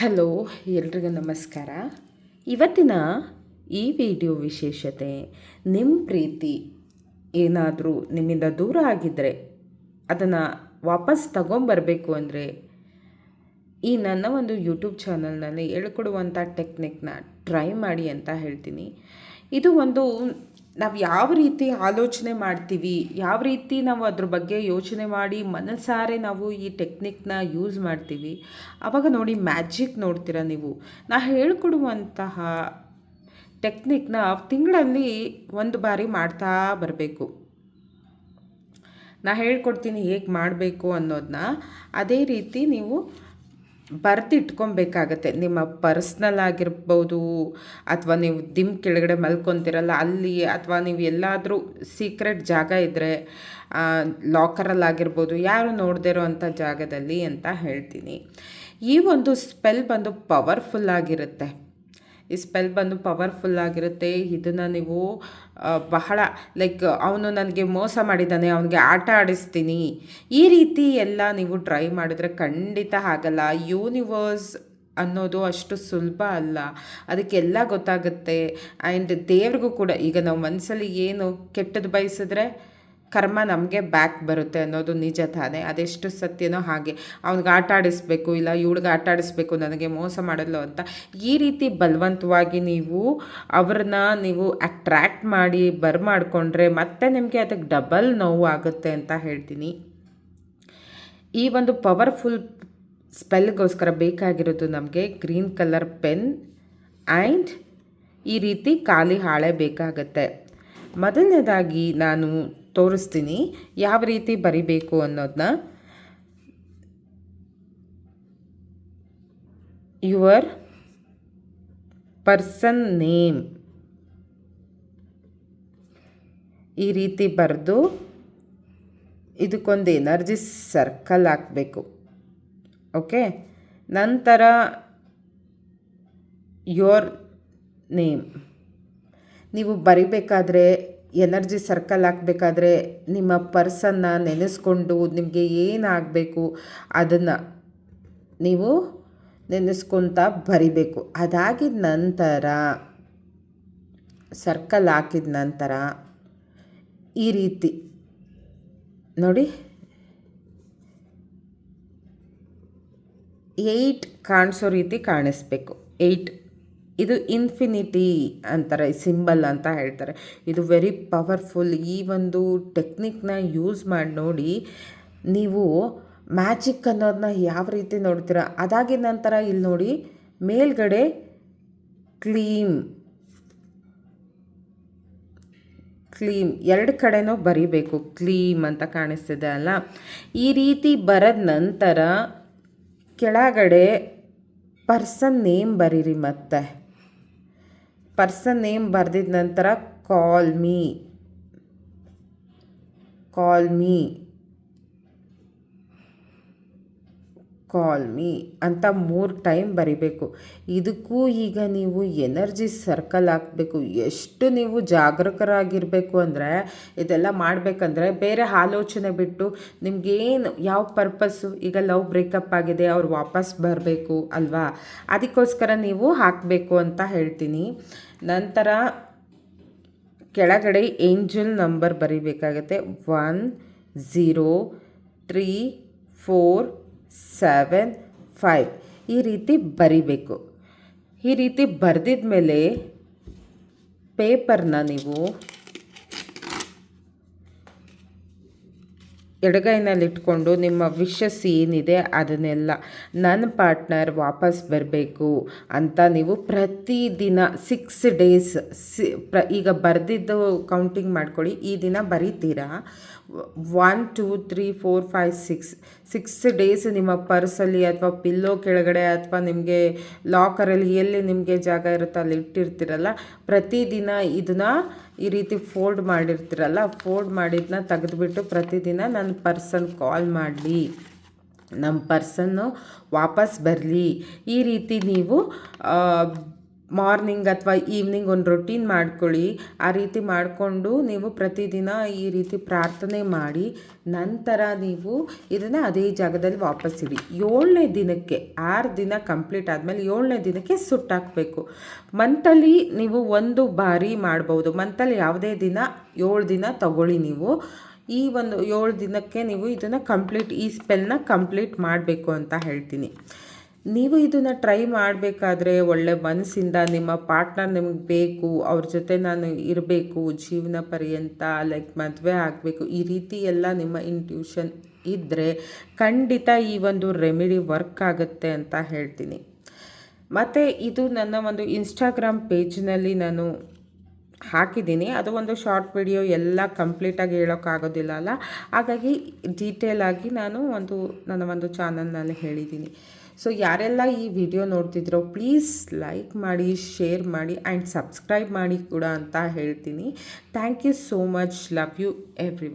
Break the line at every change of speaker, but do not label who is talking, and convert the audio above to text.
Hello, ಎಲ್ರಿಗೂ ನಮಸ್ಕಾರ. ಇವತ್ತಿನ ಈ ವಿಡಿಯೋ ವಿಶೇಷತೆ ನಿಮ್ಮ ಪ್ರೀತಿ ಏನಾದರೂ ನಿಮ್ಮಿಂದ ದೂರ ಆಗಿದ್ದರೆ ಅದನ್ನು ವಾಪಸ್ ತಗೊಂಬರಬೇಕು ಅಂದರೆ ಈ ನನ್ನ ಒಂದು ಯೂಟ್ಯೂಬ್ ಚಾನಲ್ನಲ್ಲಿ ಹೇಳ್ಕೊಡುವಂಥ ಟೆಕ್ನಿಕ್ನ ಟ್ರೈ ಮಾಡಿ ಅಂತ ಹೇಳ್ತೀನಿ. ಇದು ಒಂದು ನಾವು ಯಾವ ರೀತಿ ಆಲೋಚನೆ ಮಾಡ್ತೀವಿ, ಯಾವ ರೀತಿ ನಾವು ಅದ್ರ ಬಗ್ಗೆ ಯೋಚನೆ ಮಾಡಿ ಮನಸಾರೆ ನಾವು ಈ ಟೆಕ್ನಿಕ್ನ ಯೂಸ್ ಮಾಡ್ತೀವಿ ಆವಾಗ ನೋಡಿ ಮ್ಯಾಜಿಕ್ ನೋಡ್ತೀರ ನೀವು. ನಾ ಹೇಳ್ಕೊಡುವಂತಹ ಟೆಕ್ನಿಕ್ನ ತಿಂಗಳಲ್ಲಿ ಒಂದು ಬಾರಿ ಮಾಡ್ತಾ ಬರಬೇಕು. ನಾ ಹೇಳ್ಕೊಡ್ತೀನಿ ಹೇಗೆ ಮಾಡಬೇಕು ಅನ್ನೋದನ್ನ ಅದೇ ರೀತಿ ನೀವು ಬರೆದಿಟ್ಕೊಬೇಕಾಗತ್ತೆ. ನಿಮ್ಮ ಪರ್ಸ್ನಲ್ ಆಗಿರ್ಬೋದು ಅಥವಾ ನೀವು ದಿಮ್ ಕೆಳಗಡೆ ಮಲ್ಕೊತಿರಲ್ಲ, ಅಲ್ಲಿ ಅಥವಾ ನೀವು ಎಲ್ಲಾದರೂ ಸೀಕ್ರೆಟ್ ಜಾಗ ಇದ್ದರೆ ಲಾಕರಲ್ಲಿ ಆಗಿರ್ಬೋದು, ಯಾರು ನೋಡದೇ ಇರೋವಂಥ ಜಾಗದಲ್ಲಿ ಅಂತ ಹೇಳ್ತೀನಿ. ಈ ಒಂದು ಸ್ಪೆಲ್ ಬಂದು ಪವರ್ಫುಲ್ ಆಗಿರುತ್ತೆ. ಈ ಸ್ಪೆಲ್ ಬಂದು ಪವರ್ಫುಲ್ ಆಗಿರುತ್ತೆ. ಇದನ್ನು ನೀವು ಬಹಳ ಲೈಕ್ ಅವನು ನನಗೆ ಮೋಸ ಮಾಡಿದ್ದಾನೆ ಅವನಿಗೆ ಆಟ ಆಡಿಸ್ತೀನಿ. ಈ ರೀತಿ ಎಲ್ಲ ನೀವು ಟ್ರೈ ಮಾಡಿದ್ರೆ ಖಂಡಿತ ಆಗಲ್ಲ. ಯೂನಿವರ್ಸ್ ಅನ್ನೋದು ಅಷ್ಟು ಸುಲಭ ಅಲ್ಲ. ಅದಕ್ಕೆಲ್ಲ ಗೊತ್ತಾಗುತ್ತೆ. ಆ್ಯಂಡ್ ದೇವ್ರಿಗೂ ಕೂಡ, ಈಗ ನಾವು ಮನಸ್ಸಲ್ಲಿ ಏನು ಕೆಟ್ಟದ್ದು ಬಯಸಿದ್ರೆ ಕರ್ಮ ನಮಗೆ ಬ್ಯಾಕ್ ಬರುತ್ತೆ ಅನ್ನೋದು ನಿಜ ತಾನೆ. ಅದೆಷ್ಟು ಸತ್ಯನೋ ಹಾಗೆ. ಅವ್ನಿಗೆ ಆಟ ಆಡಿಸ್ಬೇಕು, ಇಲ್ಲ ಇವಳಿಗೆ ಆಟ ಆಡಿಸ್ಬೇಕು, ನನಗೆ ಮೋಸ ಮಾಡಲು ಅಂತ ಈ ರೀತಿ ಬಲವಂತವಾಗಿ ನೀವು ಅವ್ರನ್ನ ನೀವು ಅಟ್ರ್ಯಾಕ್ಟ್ ಮಾಡಿ ಮಾಡಿಕೊಂಡ್ರೆ ಮತ್ತೆ ನಿಮಗೆ ಅದಕ್ಕೆ ಡಬಲ್ ನೋವು ಆಗುತ್ತೆ ಅಂತ ಹೇಳ್ತೀನಿ. ಈ ಒಂದು ಪವರ್ಫುಲ್ ಸ್ಪೆಲ್ಗೋಸ್ಕರ ಬೇಕಾಗಿರೋದು ನಮಗೆ ಗ್ರೀನ್ ಕಲರ್ ಪೆನ್ ಆ್ಯಂಡ್ ಈ ರೀತಿ ಖಾಲಿ ಹಾಳೆ ಬೇಕಾಗತ್ತೆ. ಮೊದಲನೇದಾಗಿ ನಾನು ತೋರಿಸ್ತೀನಿ. ಯಾವ ರೀತಿ ಬರಿಬೇಕು ಅನ್ನೋದನ್ನ ಯುವರ್ ಪರ್ಸನ್ ನೇಮ್. ಈ ರೀತಿ ಬರೆದು ಇದಕ್ಕೊಂದು ಎನರ್ಜಿ ಸರ್ಕಲ್ ಹಾಕಬೇಕು. ಓಕೆ? ನಂತರ ಯೋರ್ ನೇಮ್. ನೀವು ಬರಿಬೇಕಾದ್ರೆ ಎನರ್ಜಿ ಸರ್ಕಲ್ ಹಾಕಬೇಕಾದ್ರೆ ನಿಮ್ಮ ಪರ್ಸನ್ನ ನೆನೆಸ್ಕೊಂಡು ನಿಮಗೆ ಏನಾಗಬೇಕು ಅದನ್ನು ನೀವು ನೆನೆಸ್ಕೊತ ಬರಿಬೇಕು. ಅದಾಗಿದ ನಂತರ, ಸರ್ಕಲ್ ಹಾಕಿದ ನಂತರ ಈ ರೀತಿ, ನೋಡಿ, ಏಯ್ಟ್ ಕಾಣಿಸೋ ರೀತಿ ಕಾಣಿಸ್ಬೇಕು. ಏಯ್ಟ್ ಇದು ಇನ್ಫಿನಿಟಿ ಅಂತಾರೆ ಸಿಂಬಲ್ ಅಂತ ಹೇಳ್ತಾರೆ. ಇದು ವೆರಿ ಪವರ್ಫುಲ್ ಈ ಒಂದು ಟೆಕ್ನಿಕ್ನ ಯೂಸ್ ಮಾಡಿ ನೋಡಿ ನೀವು ಮ್ಯಾಜಿಕ್ ಅನ್ನೋದನ್ನ ಯಾವ ರೀತಿ ನೋಡ್ತೀರ? ಅದಾಗಿ ನಂತರ ಇಲ್ಲಿ ನೋಡಿ, ಮೇಲ್ಗಡೆ ಕ್ಲೀಮ್ ಕ್ಲೀಮ್ ಎರಡು ಕಡೆನೂ ಬರಿಬೇಕು. ಕ್ಲೀಮ್ ಅಂತ ಕಾಣಿಸ್ತಿದೆ ಅಲ್ಲ? ಈ ರೀತಿ ಬರದ ನಂತರ ಕೆಳಗಡೆ ಪರ್ಸನ್ ನೇಮ್ ಬರೀರಿ ಮತ್ತೆ. ಪರ್ಸನ್ ನೇಮ್ ಬರೆದಿದ ನಂತರ call me call me call me ಅಂತ ಮೂರು ಟೈಮ್ ಬರಿಬೇಕು. ಇದಕ್ಕೂ ಈಗ ನೀವು ಎನರ್ಜಿ ಸರ್ಕಲ್ ಹಾಕಬೇಕು. ಎಷ್ಟು ನೀವು ಜಾಗರೂಕರಾಗಿರಬೇಕು ಅಂದರೆ, ಇದೆಲ್ಲ ಮಾಡಬೇಕಂದ್ರೆ ಬೇರೆ ಆಲೋಚನೆ ಬಿಟ್ಟು ನಿಮಗೇನು ಯಾವ ಪರ್ಪಸ್ಸು ಈಗ ಲವ್ ಬ್ರೇಕಪ್ ಆಗಿದೆ, ಅವ್ರು ವಾಪಸ್ ಬರಬೇಕು ಅಲ್ವಾ? ಅದಕ್ಕೋಸ್ಕರ ನೀವು ಹಾಕಬೇಕು ಅಂತ ಹೇಳ್ತೀನಿ. ನಂತರ ಕೆಳಗಡೆ angel number ಬರಿಬೇಕಾಗತ್ತೆ. One zero three four seven five. ಈ ರೀತಿ ಬರಿಬೇಕು. ಈ ರೀತಿ ಬರೆದಿದ ಮೇಲೆ ಪೇಪರ್ನ ನೀವು ಎಡಗೈನಲ್ಲಿ ಇಟ್ಕೊಂಡು ನಿಮ್ಮ ವಿಷಸ್ ಏನಿದೆ ಅದನ್ನೆಲ್ಲ ನನ್ನ ಪಾರ್ಟ್ನರ್ ವಾಪಸ್ ಬರಬೇಕು ಅಂತ ನೀವು ಪ್ರತಿದಿನ ಸಿಕ್ಸ್ ಡೇಸ್ ಸಿ ಪ್ರ ಈಗ ಬರೆದಿದ್ದು ಕೌಂಟಿಂಗ್ ಮಾಡ್ಕೊಳ್ಳಿ, ಈ ದಿನ ಬರೀತೀರಾ? One, two, three, four, five, six six days ನಿಮ್ಮ ಪರ್ಸಲ್ಲಿ ಅಥವಾ ಪಿಲ್ಲೋ ಕೆಳಗಡೆ ಅಥವಾ ನಿಮಗೆ ಲಾಕರಲ್ಲಿ ಎಲ್ಲಿ ನಿಮಗೆ ಜಾಗ ಇರುತ್ತೋ ಅಲ್ಲಿ ಇಟ್ಟಿರ್ತೀರಲ್ಲ, ಪ್ರತಿದಿನ ಇದನ್ನ ಈ ರೀತಿ ಫೋಲ್ಡ್ ಮಾಡಿರ್ತೀರಲ್ಲ, ಫೋಲ್ಡ್ ಮಾಡಿದ್ನ ತೆಗೆದುಬಿಟ್ಟು ಪ್ರತಿದಿನ ನನ್ನ ಪರ್ಸನ್ ಕಾಲ್ ಮಾಡಲಿ. ನಮ್ಮ ಪರ್ಸನ್ನು ವಾಪಸ್ ಬರಲಿ. ಈ ರೀತಿ ನೀವು ಮಾರ್ನಿಂಗ್ ಅಥವಾ ಈವ್ನಿಂಗ್ ಒಂದು ರೊಟೀನ್ ಮಾಡ್ಕೊಳ್ಳಿ. ಆ ರೀತಿ ಮಾಡಿಕೊಂಡು ನೀವು ಪ್ರತಿದಿನ ಈ ರೀತಿ ಪ್ರಾರ್ಥನೆ ಮಾಡಿ, ನಂತರ ನೀವು ಇದನ್ನು ಅದೇ ಜಾಗದಲ್ಲಿ ವಾಪಸ್ ಇಡಿ ಏಳನೇ ದಿನಕ್ಕೆ, ಆರು ದಿನ ಕಂಪ್ಲೀಟ್ ಆದಮೇಲೆ ಏಳನೇ ದಿನಕ್ಕೆ ಸುಟ್ಟಾಕಬೇಕು ಮಂತಲ್ಲಿ ನೀವು ಒಂದು ಬಾರಿ ಮಾಡ್ಬೋದು. ಮಂತಲ್ಲಿ ಯಾವುದೇ ದಿನ, ಏಳು ದಿನ ತಗೊಳ್ಳಿ ನೀವು. ಈ ಒಂದು ಏಳು ದಿನಕ್ಕೆ ನೀವು ಇದನ್ನು ಕಂಪ್ಲೀಟ್, ಈ ಸ್ಪೆಲ್ನ ಕಂಪ್ಲೀಟ್ ಮಾಡಬೇಕು ಅಂತ ಹೇಳ್ತೀನಿ. ನೀವು ಇದನ್ನು ಟ್ರೈ ಮಾಡಬೇಕಾದ್ರೆ ಒಳ್ಳೆ ಮನಸ್ಸಿಂದ ನಿಮ್ಮ ಪಾರ್ಟ್ನರ್ ನಿಮಗೆ ಬೇಕು, ಅವ್ರ ಜೊತೆ ನಾನು ಇರಬೇಕು, ಜೀವನ ಪರ್ಯಂತ ಲೈಕ್ ಮದುವೆ ಆಗಬೇಕು, ಈ ರೀತಿ ಎಲ್ಲ ನಿಮ್ಮ ಇಂಟ್ಯೂಷನ್ ಇದ್ದರೆ ಖಂಡಿತ ಈ ಒಂದು ರೆಮಿಡಿ ವರ್ಕ್ ಆಗುತ್ತೆ ಅಂತ ಹೇಳ್ತೀನಿ. ಮತ್ತು ಇದು ನನ್ನ ಒಂದು ಇನ್ಸ್ಟಾಗ್ರಾಮ್ ಪೇಜ್ನಲ್ಲಿ ನಾನು ಹಾಕಿದ್ದೀನಿ. ಅದು ಒಂದು ಶಾರ್ಟ್ ವಿಡಿಯೋ ಎಲ್ಲ ಕಂಪ್ಲೀಟಾಗಿ ಹೇಳೋಕ್ಕಾಗೋದಿಲ್ಲ ಅಲ್ಲ? ಹಾಗಾಗಿ ಡೀಟೇಲಾಗಿ ನಾನು ಒಂದು, ನನ್ನ ಒಂದು ಚಾನಲ್ನಲ್ಲಿ ಹೇಳಿದ್ದೀನಿ. ಸೊ ಯಾರೆಲ್ಲ ಈ ವಿಡಿಯೋ ನೋಡ್ತಿದ್ರೋ ಪ್ಲೀಸ್ ಲೈಕ್ ಮಾಡಿ ಶೇರ್ ಮಾಡಿ ಆ್ಯಂಡ್ ಸಬ್ಸ್ಕ್ರೈಬ್ ಮಾಡಿ ಕೂಡ ಅಂತ ಹೇಳ್ತೀನಿ. Thank you so much love you every